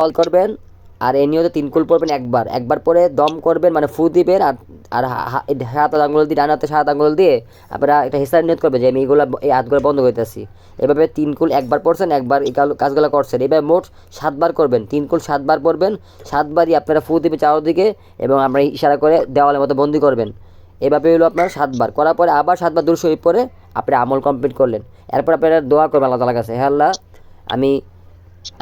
ফল করবেন আর এই নিয়তে তিন কুল পড়বেন একবার। একবার পরে দম করবেন মানে ফু দিবেন আর আর হা- হা- এই সাত আঙ্গুল দিয়ে, ডান হাতে সাত আঙুল দিয়ে আপনারা একটা হিসাব নিয়ত করবেন যে আমি এইগুলো এই হাতগুলো বন্ধ করতেছি। এভাবে তিন কুল একবার পড়ছেন, একবার এই কাজগুলো করছেন। এভাবে মোট সাতবার করবেন। তিন কুল সাতবার পড়বেন, সাতবারই আপনারা ফু দিবেন চারদিকে এবং আমরা ইশারা করে দেওয়ালের মতো বন্দি করবেন। এভাবে হলো আপনার সাতবার। করার পরে আবার সাতবার দূর শরীফ পরে আপনি আমল কমপ্লিট করলেন। এরপর আপনারা দোয়া করবেন আল্লাহ তালার কাছে হ্যাঁ আল্লাহ, আমি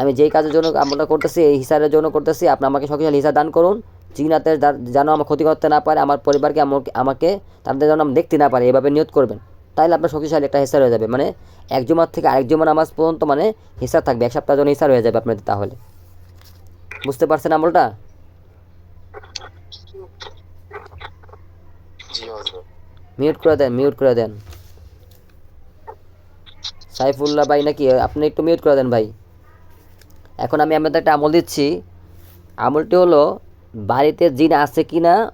আমি যেই কাজের জন্য আমরা করতেছি এই হিসাবের জন্য করতেছি আপনি আমাকে শক্তিশালী হিসাব দান করুন। জিনাতে যেন আমার ক্ষতি করতে না পারে আমার পরিবারকে আমাকে তাদের যেন আমি দেখতে না পারে এভাবে নিয়ত করবেন। তাহলে আপনার শক্তিশালী একটা হিসাব হয়ে যাবে। মানে এক জমার থেকে আরেক জমা নামাজ পর্যন্ত মানে হিসাব থাকবে এক সপ্তাহ জন্য হিসাব হয়ে যাবে আপনাদের তাহলে। বুঝতে পারছেন আমলটা? মিউট করে দেন মিউট করে দেন। সাইফুল্লাহ ভাই নাকি আপনি একটু মিউট করে দেন ভাই। এখন আমি আপনাদের একটা আমল দিচ্ছি। আমলটি হলো, বাড়িতে জিন আছে কি না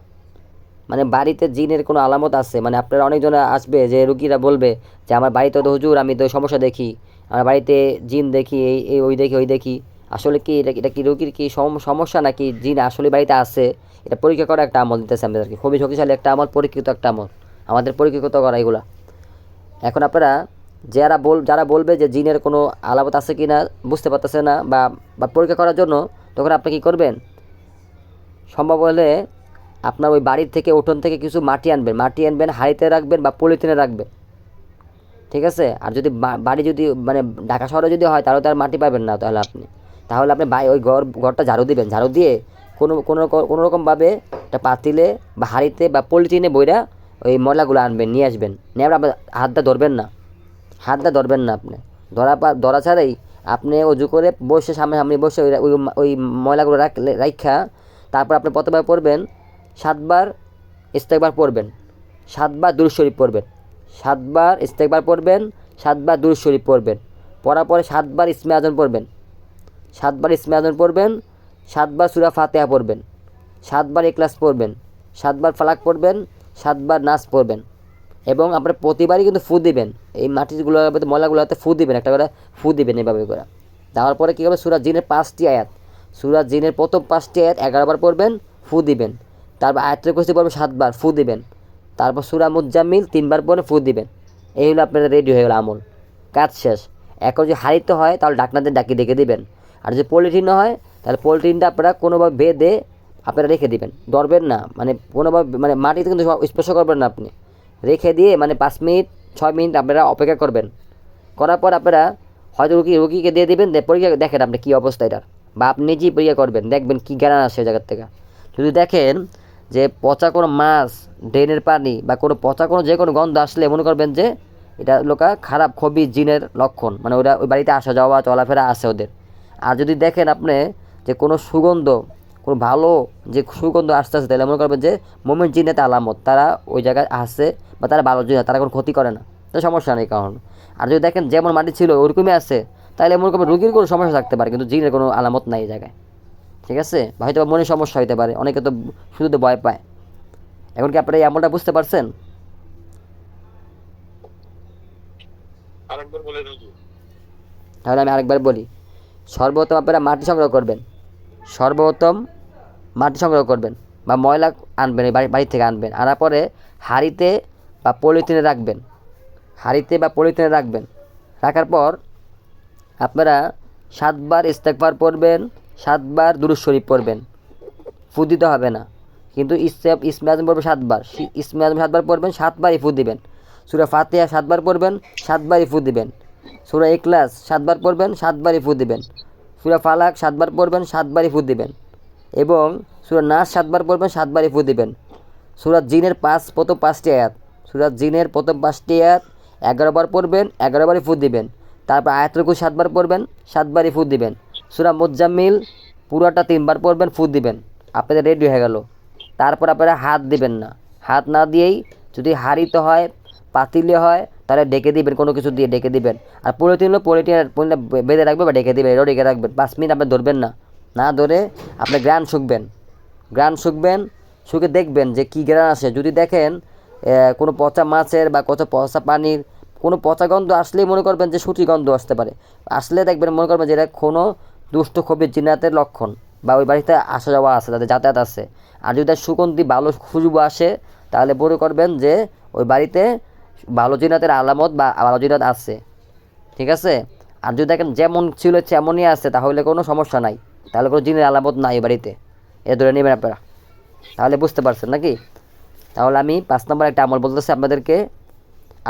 মানে বাড়িতে জিনের কোনো আলামত আছে? মানে আপনারা অনেকজন আসবে যে রুগীরা বলবে যে, আমার বাড়িতে তো হুজুর, আমি তো সমস্যা দেখি। আমার বাড়িতে জিন দেখি, এই এই, ওই দেখি ওই দেখি। আসলে কি এটা এটা কি রুগীর কি সম- সমস্যা নাকি জিন আসলে বাড়িতে আছে? এটা পরীক্ষা করা একটা আমল দিতেছে আমাদেরকে খুবই শক্তিশালী একটা আমল, পরীক্ষিত একটা আমল। আমাদের পরীক্ষিত করা এগুলা। এখন আপনারা যারা বল, যারা বলবে যে জিনের কোনো আলামত আছে কি না বুঝতে পারতেছে না বা বা পরীক্ষা করার জন্য, তখন আপনি কী করবেন? সম্ভব হলে আপনার ওই বাড়ির থেকে উঠোন থেকে কিছু মাটি আনবেন। মাটি আনবেন, হাঁড়িতে রাখবেন বা পলিথিনে রাখবেন। ঠিক আছে? আর যদি বাড়ি যদি মানে ঢাকা শহরে যদি হয়, তাহলে তো আর মাটি পাবেন না তাহলে আপনি। তাহলে আপনি বাই, ওই ঘর, ঘরটা ঝাড়ু দিবেন। ঝাড়ু দিয়ে কোনো কোনো কোনো রকমভাবে একটা পাতিলে বা হাঁড়িতে বা পলিথিনে বইরা ওই ময়লাগুলো আনবেন, নিয়ে আসবেন। নিয়ে আপনার হাতটা ধরবেন না। হাতটা ধরবেন না আপনি। ধরা ধরা ছাড়াই আপনি অজু করে বসে সামনে সামনে বসে ওই ওই ময়লাগুলো রাখলে রাখা তারপর আপনি প্রথমে পড়বেন, সাতবার ইস্তেকবার পড়বেন, সাতবার দুরুদ শরীফ পড়বেন, সাতবার ইস্তেকবার পড়বেন, সাতবার দুরুদ শরীফ পড়বেন, পড়ার পরে সাতবার ইসমে আজম পড়বেন, সাতবার ইসমে আজম পড়বেন, সাতবার সুরা ফাতেহা পড়বেন, সাতবার এক্লাস পড়বেন, সাতবার ফালাক পড়বেন, সাতবার নাচ পড়বেন। এবং আপনার প্রতিবারই কিন্তু ফু দিবেন। এই মাটিগুলো, ময়লাগুলোতে ফু দিবেন, একটা করে ফু দিবেন এভাবে করে। দেওয়ার পরে কী হবে? সুরাজ জিনের পাঁচটি আয়াত। সুরাজ জিনের প্রথম পাঁচটি আয়াত এগারোবার পড়বেন, ফু দিবেন। তারপর আয়াতের কুস্তি পড়বেন সাতবার ফু দিবেন। তারপর সুরা মুজাম্মিল তিনবার পরে ফু দিবেন। এই হলো আপনাদের রেডি হয়ে গেল আমল। কাজ শেষ। এখন যদি হারিতে হয়, তাহলে ডাকনাদের ডাকি ডেকে দিবেন। আর যদি পলিথিন হয়, তাহলে পলিথিনটা আপনারা কোনোভাবে বেঁধে আপনারা রেখে দিবেন। ধরবেন না। মানে কোনোভাবে মানে মাটিতে কিন্তু স্পর্শ করবেন না আপনি। রেখে দিয়ে মানে পাঁচ মিনিট, ছয় মিনিট আপনারা অপেক্ষা করবেন। করার পর আপনারা হয়তো রুগী, রুগীকে দিয়ে দেবেন পরীক্ষা দেখেন আপনি কী অবস্থা এটার। বা আপনি নিজেই পরীক্ষা করবেন, দেখবেন কী জ্ঞান আসে জায়গার থেকে। যদি দেখেন যে পচা কোনো মাছ, ড্রেনের পানি বা কোনো পচা কোনো যে কোনো গন্ধ আসলে মনে করবেন যে এটা লোকা খারাপ খুবই জিনের লক্ষণ। মানে ওরা ওই বাড়িতে আসা যাওয়া চলাফেরা আছে ওদের। আর যদি দেখেন আপনি যে কোনো সুগন্ধ কোনো ভালো যে সুগন্ধ আসতে আসতে তাহলে মনে করবেন যে মোমেন্ট জিনেতে আলামত। তারা ওই জায়গায় আসে বা তারা ভালো জিনে তারা কোনো ক্ষতি করে না। তো সমস্যা নেই কারণ। আর যদি দেখেন যেমন মাটি ছিল ওরকমই আছে তাহলে মনে করবেন রুগীর কোনো সমস্যা থাকতে পারে কিন্তু জিনের কোনো আলামত নাই এই জায়গায়। ঠিক আছে? বা হয়তো মনে সমস্যা হতে পারে অনেকে তো শুধু তো ভয় পায়। এখন কি আপনারা এই আমলটা বুঝতে পারছেন? তাহলে আমি আরেকবার বলি সর্বপ্রথম আপনারা মাটি সংগ্রহ করবেন। সর্বপ্রথম মাটি সংগ্রহ করবেন বা ময়লা আনবেন, এই বাড়ি বাড়ি থেকে আনবেন। আনার পরে হাঁড়িতে বা পলিথিনে রাখবেন। হাঁড়িতে বা পলিথিনে রাখবেন। রাখার পর আপনারা সাতবার ইস্তেকবার পড়বেন, সাতবার দুরুদ শরীফ পড়বেন। ফু দিতে হবে না। কিন্তু ইসে ইসমে আজম পড়বেন সাতবার। ইসমে আজম সাতবার পড়বেন সাতবার ফু দিবেন। সুরা ফাতেহা সাতবার পড়বেন সাতবার ফু দিবেন। সুরা ইখলাস সাতবার পড়বেন সাতবার ফু দিবেন। সুরা ফালাক সাতবার পড়বেন, সাতবারই ফু দিবেন। এবং সুরা নাস সাতবার পড়বেন, সাতবারই ফু দিবেন। সুরাত জিনের পাঁচ, প্রথম পাঁচটি আয়াত। সুরাত জিনের প্রথম পাঁচটি আয়াত এগারো বার পড়বেন, এগারো বারই ফু দিবেন। তারপর আয়াতটুকু সাতবার পড়বেন, সাতবারই ফু দিবেন। সুরা মুজাম্মিল পুরাটা তিনবার পড়বেন, ফু দিবেন। আপনাদের রেডি হয়ে গেল। তারপর আপনারা হাত দিবেন না। হাত না দিয়েই যদি হারিতে হয়, পাতিলে হয় তাহলে ডেকে দিবেন, কোনো কিছু দিয়ে ডেকে দিবেন। আর পলিথিন হলো পলিথিন বেঁধে রাখবে বা ডেকে দিবেন এটাও ডেকে রাখবেন। পাঁচ মিনিট আপনি ধরবেন না। না ধরে আপনি গ্রান শুকবেন। গ্রান শুকবেন, শুকে দেখবেন যে কী গ্রান আসে যদি দেখেন কোনো পচা মাছের বা কত পচা পানির কোনো পচা গন্ধ আসলেই মনে করবেন যে সুতি গন্ধ আসতে পারে। আসলে দেখবেন, মনে করবেন যে এটা কোনো দুষ্ট কবির জিনাতের লক্ষণ বা ওই বাড়িতে আসা যাওয়া আছে, তাদের যাতায়াত আছে। আর যদি সুগন্ধি ভালো খুশবু আসে, তাহলে মনে করবেন যে ওই বাড়িতে ভালো জিনাতের আলামত বা ভালো জিনাত আছে, ঠিক আছে? আর যদি দেখেন যেমন ছিল তেমনই আছে, তাহলে কোনো সমস্যা নাই। তাহলে কোনো জিনের আলামত নাই বাড়িতে। এ ধরে নেবেন আপনারা। তাহলে বুঝতে পারছেন নাকি? তাহলে আমি পাঁচ নম্বর একটা আমল বলতেছি আপনাদেরকে।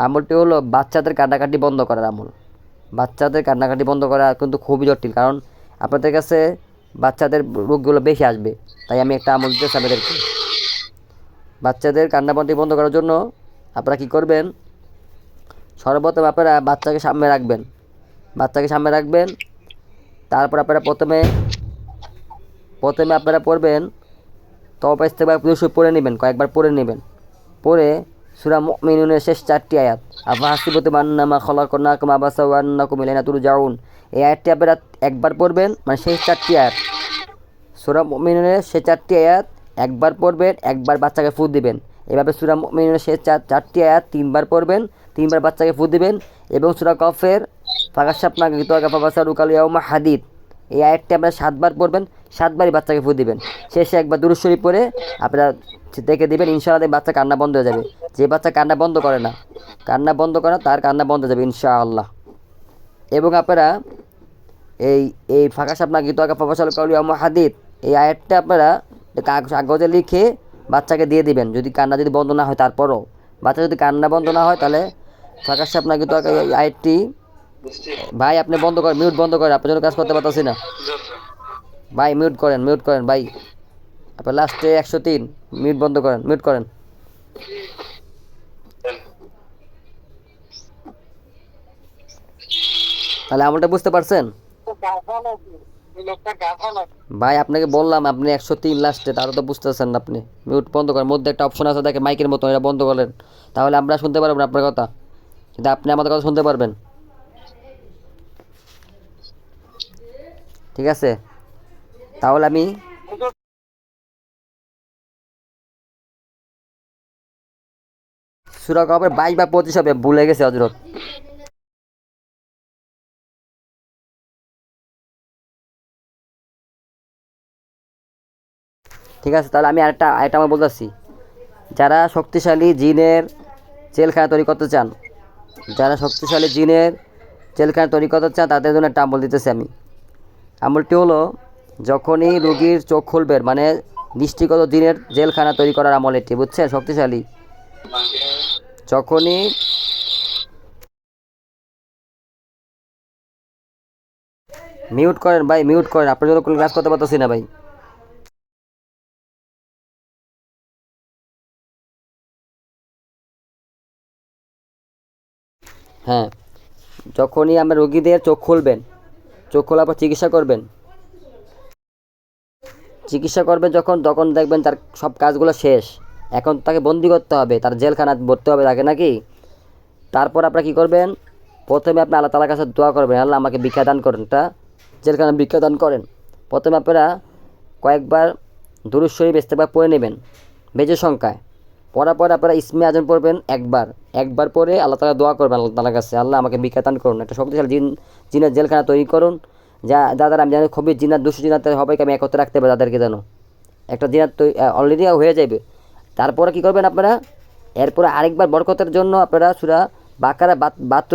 আমলটি হলো বাচ্চাদের কান্নাকাটি বন্ধ করার আমল। বাচ্চাদের কান্নাকাটি বন্ধ করা কিন্তু খুবই জটিল, কারণ আপনাদের কাছে বাচ্চাদের রোগগুলো বেশি আসবে। তাই আমি একটা আমল দিতেছি আপনাদেরকে। বাচ্চাদের কান্নাকাটি বন্ধ করার জন্য আপনারা কী করবেন? সর্বপ্রথম আপনারা বাচ্চাকে সামনে রাখবেন। বাচ্চাকে সামনে রাখবেন। তারপর আপনারা প্রথমে প্রথমে আপনারা পড়বেন তবে ইস্তেবার পুরুষ পড়ে নেবেন, কয়েকবার পড়ে নেবেন। পড়ে সুরা মিনুনের শেষ চারটি আয়াত। আফা হাসিবতে মান্নামা খলাকনা কুমা বাসা ওয়ান্না কুমিলাইনা তুরু জাউন এই আয়াতটি আপনারা একবার পড়বেন মানে শেষ চারটি আয়াত। সুরা মিনুনের সে চারটি আয়াত, একবার পড়বেন, একবার বাচ্চাকে ফু দিবেন। এভাবে সুরা মিনুনের সে চার চারটি আয়াত তিনবার পড়বেন, তিনবার বাচ্চাকে ফু দিবেন এবং সুরা কফের ফাঁকাশাপনা গীতা বাসা রুকাল ইয়াউমা হাদিদ। এই আয়াতটি আপনারা সাতবার পড়বেন, সাতবারই বাচ্চাকে ফু দিবেন। শেষে একবার দুরুশ্বরী পরে আপনারা দেখে দিবেন, ইনশাআল্লাহ বাচ্চা কান্না বন্ধ হয়ে যাবে। যে বাচ্চা কান্না বন্ধ করে না, কান্না বন্ধ করে না, তার কান্না বন্ধ হয়ে যাবে, ইনশাআল্লাহ। এবং আপনারা এই এই ফাঁকা সাপনা গীত প্রফেসর কাউলি হাদিদ, এই আয়াতটা আপনারা কাগজে লিখে বাচ্চাকে দিয়ে দিবেন। যদি কান্না যদি বন্ধ না হয় তারপরও। বাচ্চা যদি কান্না বন্ধ না হয় তাহলে সাপনা গীত আঁকা এই আয়াতটি ভাই আপনি বন্ধ করেন মিউট বন্ধ করেন, আপনার জন্য কাজ করতে পারতেছি না। ভাই মিউট করেন মিউট করেন, ভাই। আপনার লাস্টে একশো তিন, মিউট বন্ধ করেন, মিউট করেন। তাহলে আমলটা বুঝতে পারছেন? ভাই, আপনাকে বললাম, আপনি একশো তিন লাস্টে তারও তো বুঝতেছেন আপনি। মিউট বন্ধ করেন, মধ্যে একটা অপশন আছে, দেখে মাইকের মতো এটা বন্ধ করেন। তাহলে আমরা শুনতে পারব আপনার কথা। কিন্তু আপনি আমাদের কথা শুনতে পারবেন। ঠিক আছে? তাহলে আমি সুরা কবে বাইশ বা পঁচিশ হবে, ভুলে গেছে হজরত। ঠিক আছে, তাহলে আমি আরেকটা আরেকটা আমার বলতেছি যারা শক্তিশালী জিনের জেলখানা তৈরি করতে চান, যারা শক্তিশালী জিনের জেলখানা তৈরি করতে চান, তাদের জন্য একটা আমল দিতেছি আমি। আমলটি হলো, যখনই রুগীর চোখ খুলবেন মানে দৃষ্টিগত জিনের জেলখানা তৈরি করার আমল এটি, বুঝছেন? শক্তিশালী। যখনই মিউট করেন ভাই মিউট করেন। আপনার জন্য কোনো ক্লাস করতে পারতেছি না ভাই। হ্যাঁ। যখনই আমরা রোগীদের চোখ খুলবেন, চোখ খোলার পর চিকিৎসা করবেন। চিকিৎসা করবেন যখন, তখন দেখবেন তার সব কাজগুলো শেষ। এখন তাকে বন্দি করতে হবে, তার জেলখানা ভরতে হবে তাকে নাকি? তারপর আপনারা কী করবেন? প্রথমে আপনি আল্লাহ তালার কাছে দোয়া করবেন, আল্লাহ আমাকে ভিক্ষা দান করেন। তা জেলখানা ভিক্ষা দান করেন। প্রথমে আপনারা কয়েকবার দুরুজ শরীফ ইস্তেকবার পড়ে নেবেন বেজে সংখ্যায়। পড়ার পরে আপনারা ইসমে আজম পড়বেন একবার। একবার পরে আল্লাহ তালা দোয়া করবেন আল্লাহ তালার কাছে। আল্লাহ আমাকে বিখ্যাতান করুন। একটা শক্তিশালী জিন, জিনের জেলখানা তৈরি করুন। যা দ্বারা আমি জানি খুবই জিনার দুশো জিনার সবাইকে আমি একত্রে রাখতে পারি, তাদেরকে যেন। একটা জিনার তৈরি অলরেডি হয়ে যাবে। তারপরে কী করবেন আপনারা? এরপরে আরেকবার বরকতের জন্য আপনারা সুরা বাকারা বাত